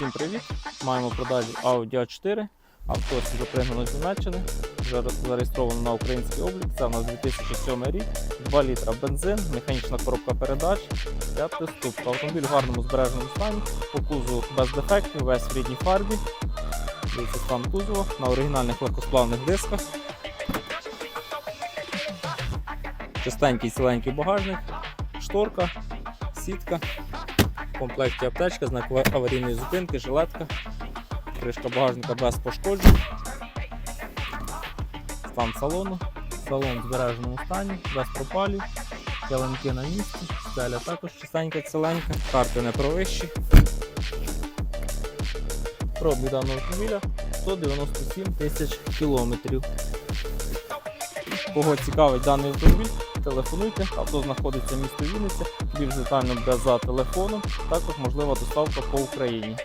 Всім привіт! Маємо в продажі Audi A4. Авто вже пригнано з Німеччини, вже зареєстровано на український облік. Це у нас 2007 рік, 2 літра бензин, механічна коробка передач, 5 ступка. Автомобіль в гарному збереженому стані, по кузову без дефектів, весь в рідній фарбі. Дивіться стан кузова на оригінальних легкосплавних дисках. Чистенький ціленький багажник, шторка, сітка. Комплекті аптечка, знак аварійної зупинки, жилетка, кришка багажника без пошкоджень, стан салону, салон в збереженому стані, без пропалів, ялинки на місці, стеля також чистенька, ціленька, карти не провищі. Пробіг даного автомобіля 197 тисяч кілометрів. Кого цікавить даний автомобіль, телефонуйте, авто знаходиться в місті Вінниця, більш детально буде за телефоном, також можлива доставка по Україні.